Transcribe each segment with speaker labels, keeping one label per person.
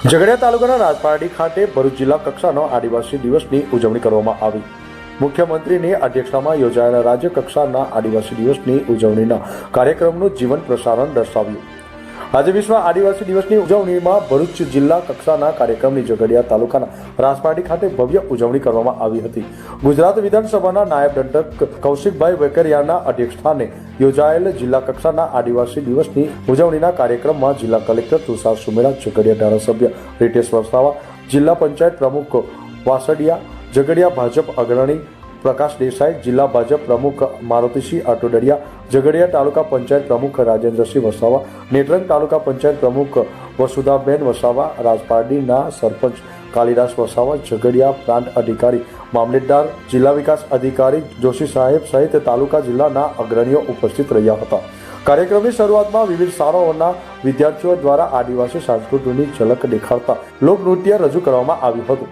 Speaker 1: ઝઘડિયા તાલુકાના રાજપારડી ખાતે ભરૂચ જિલ્લા કક્ષાનો આદિવાસી દિવસની ઉજવણી કરવામાં આવી. મુખ્યમંત્રીની અધ્યક્ષતામાં યોજાયેલા રાજ્ય કક્ષાના આદિવાસી દિવસની ઉજવણીના કાર્યક્રમનું જીવન પ્રસારણ દર્શાવ્યું. આજે વિશ્વ આદિવાસી દિવસની ઉજવણીમાં ભરૂચ જિલ્લા કક્ષાના કાર્યક્રમની ઝઘડિયા તાલુકાના રાસપાટી ખાતે ભવ્ય ઉજવણી કરવામાં આવી હતી. ગુજરાત વિધાનસભાના નાયબ દંડક કૌશિકભાઈ વેકરિયાના અધ્યક્ષસ્થાને યોજાયેલ જિલ્લા કક્ષાના આદિવાસી દિવસની ઉજવણીના કાર્યક્રમમાં જિલ્લા કલેક્ટર તુષાર સુમેરા, ઝઘડિયા ધારાસભ્ય રીટેશ વસાવા જિલ્લા પંચાયત પ્રમુખ વાસડિયા, ઝઘડિયા ભાજપ અગ્રણી પ્રકાશ દેસાઈ, જિલ્લા ભાજપ પ્રમુખ મારુતિસિંહ આટોડડિયા ઝઘડિયા તાલુકા પંચાયત પ્રમુખ રાજેન્દ્રસિંહ વસાવા, નેત્રંગ તાલુકા પંચાયત પ્રમુખ વસુધાબેન વસાવા રાજપારડીના સરપંચ કાલિદાસ વસાવા, ઝઘડિયા પ્રાંત અધિકારી મામલેદાર, જિલ્લા વિકાસ અધિકારી જોશી સાહેબ સહિત તાલુકા જિલ્લાના અગ્રણીઓ ઉપસ્થિત રહ્યા હતા. કાર્યક્રમની શરૂઆતમાં વિવિધ શાળાઓના વિદ્યાર્થીઓ દ્વારા આદિવાસી સંસ્કૃતિની ઝલક દેખાડતા લોકનૃત્ય રજૂ કરવામાં આવ્યું હતું.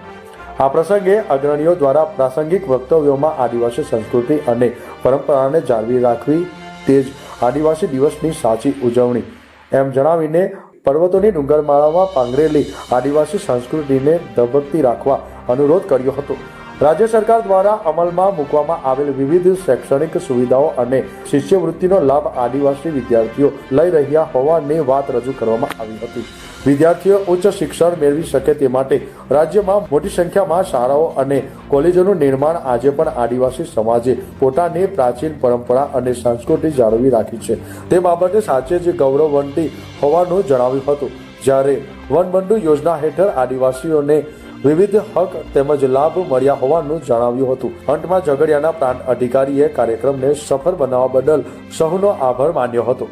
Speaker 1: આ પ્રસંગે અગ્રણીઓ દ્વારા પ્રાસંગિક વક્તવ્યોમાં આદિવાસી સંસ્કૃતિ અને પરંપરાને જાળવી રાખવી તે જ આદિવાસી દિવસની સાચી ઉજવણી. એમ જણાવીને પર્વતોની ડુંગરમાળામાં પાંગરેલી આદિવાસી સંસ્કૃતિને ધબકતી રાખવા અનુરોધ કર્યો હતો. રાજ્ય સરકાર દ્વારા અમલમાં મૂકવામાં આવેલ વિવિધ શૈક્ષણિક સુવિધાઓ અને શિષ્યવૃત્તિનો લાભ આદિવાસી વિદ્યાર્થીઓ લઈ રહ્યા હોવાની વાત રજૂ કરવામાં આવી હતી. વિદ્યાર્થીઓ ઉચ્ચ શિક્ષણ મેળવી શકે તે માટે રાજ્યમાં મોટી સંખ્યામાં શાળાઓ અને કોલેજોનું નિર્માણ આજે પણ આદિવાસી સમાજે પોતાની પ્રાચીન પરંપરા અને સંસ્કૃતિ જાળવી રાખી છે. તે બાબતે સાચે જ ગૌરવવંતી હોવાનું જણાવ્યું હતું. જ્યારે વનબંધુ યોજના હેઠળ આદિવાસીઓને વિવિધ હક તેમજ લાભ મળ્યા હોવાનું જણાવ્યું હતું. અંતમાં ઝઘડિયાના પ્રાંત અધિકારીએ કાર્યક્રમને સફળ બનાવવા બદલ સૌનો આભાર માન્યો હતો.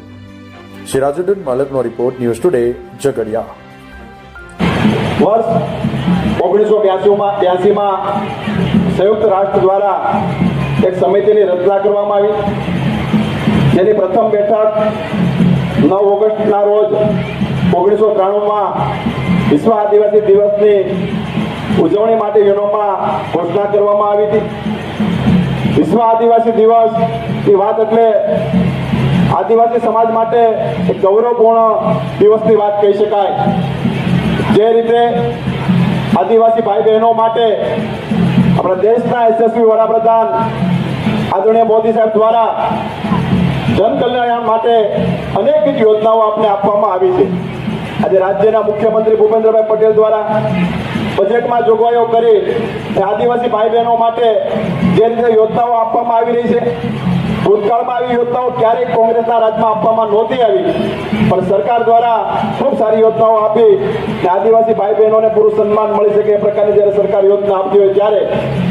Speaker 1: સિરાજુદ્દીન મલકનો રિપોર્ટ ન્યૂઝ ટુડે, ઝઘડિયા.
Speaker 2: વર્ષ ઓગણીસો બ્યાસીમાં બ્યાસીમાં સંયુક્ત રાષ્ટ્ર દ્વારા એક સમિતિની રચના કરવામાં આવી. જેની પ્રથમ બેઠક નવ ઓગસ્ટના રોજ ઓગણીસો ત્રાણુંમાં વિશ્વ આદિવાસી દિવસની ઉજવણી માટે યુનોમાં ઘોષણા કરવામાં આવી હતી. વિશ્વ આદિવાસી દિવસની વાત એટલે આદિવાસી સમાજ માટે એક ગૌરવપૂર્ણ દિવસની વાત કહી શકાય. જે રીતે આદિવાસી ભાઈ બહેનો માટે આપણા દેશના યશસ્વી વડાપ્રધાન આદરણીય મોદી સાહેબ દ્વારા જનકલ્યાણ માટે અનેક યોજનાઓ આપને આપવામાં આવી છે. આજે રાજ્યના મુખ્યમંત્રી ભૂપેન્દ્રભાઈ પટેલ દ્વારા બજેટમાં જોગવાઈઓ કરી આદિવાસી ભાઈ બહેનો માટે જે રીતે યોજનાઓ આપવામાં આવી રહી છે, ભૂતકાળમાં આવી યોજનાઓ ક્યારેય કોંગ્રેસના રાજમાં આપવામાં નહોતી આવી. પણ સરકાર દ્વારા ખૂબ સારી યોજનાઓ આપી અને આદિવાસી ભાઈ બહેનોને પૂરું સન્માન મળી શકે એ પ્રકારની જ્યારે સરકાર યોજના આપતી હોય ત્યારે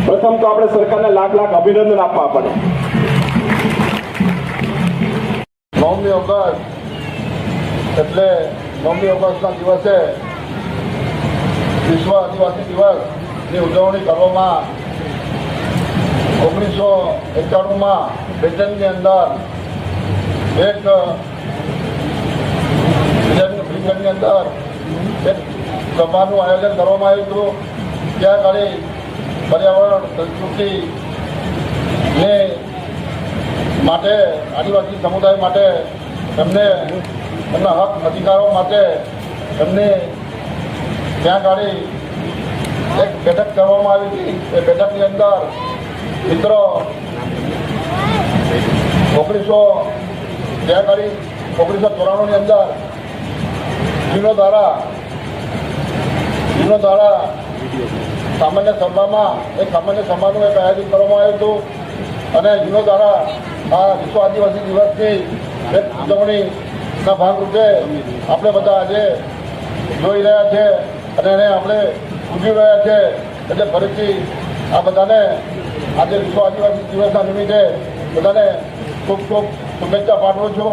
Speaker 2: પ્રથમ તો આપણે સરકારને લાખ લાખ અભિનંદન આપવા પડે.
Speaker 3: નવમી ઓગસ્ટ એટલે નવમી ઓગસ્ટના દિવસે વિશ્વ આદિવાસી દિવસની ઉજવણી કરવામાં ઓગણીસો એકાણુંમાં બ્રિટનની અંદર એક બ્રિટનની અંદર એક સભાનું આયોજન કરવામાં આવ્યું હતું. ત્યાં આગળ પર્યાવરણ સંસ્કૃતિ ને માટે, આદિવાસી સમુદાય માટે એમને એમના હક અધિકારો માટે એમને ત્યાં ગાડી એક બેઠક કરવામાં આવી હતી. એ બેઠકની અંદર મિત્રો ઓગણીસો ત્યાં ગાડી ઓગણીસો ચોરાણુંની અંદર જીનો દ્વારા જીનો દ્વારા સામાન્ય સભામાં, એક સામાન્ય સભાનું એક આયોજન કરવામાં આવ્યું હતું. અને યુનો દ્વારા આ વિશ્વ આદિવાસી દિવસની એક ઉજવણીના ભાગરૂપે આપણે બધા આજે જોઈ રહ્યા છે. અને એને આપણે ઉજવી રહ્યા છે, એટલે ફરીથી આ બધાને આજે વિશ્વ આદિવાસી દિવસના નિમિત્તે બધાને ખૂબ ખૂબ શુભેચ્છા પાઠવું છું.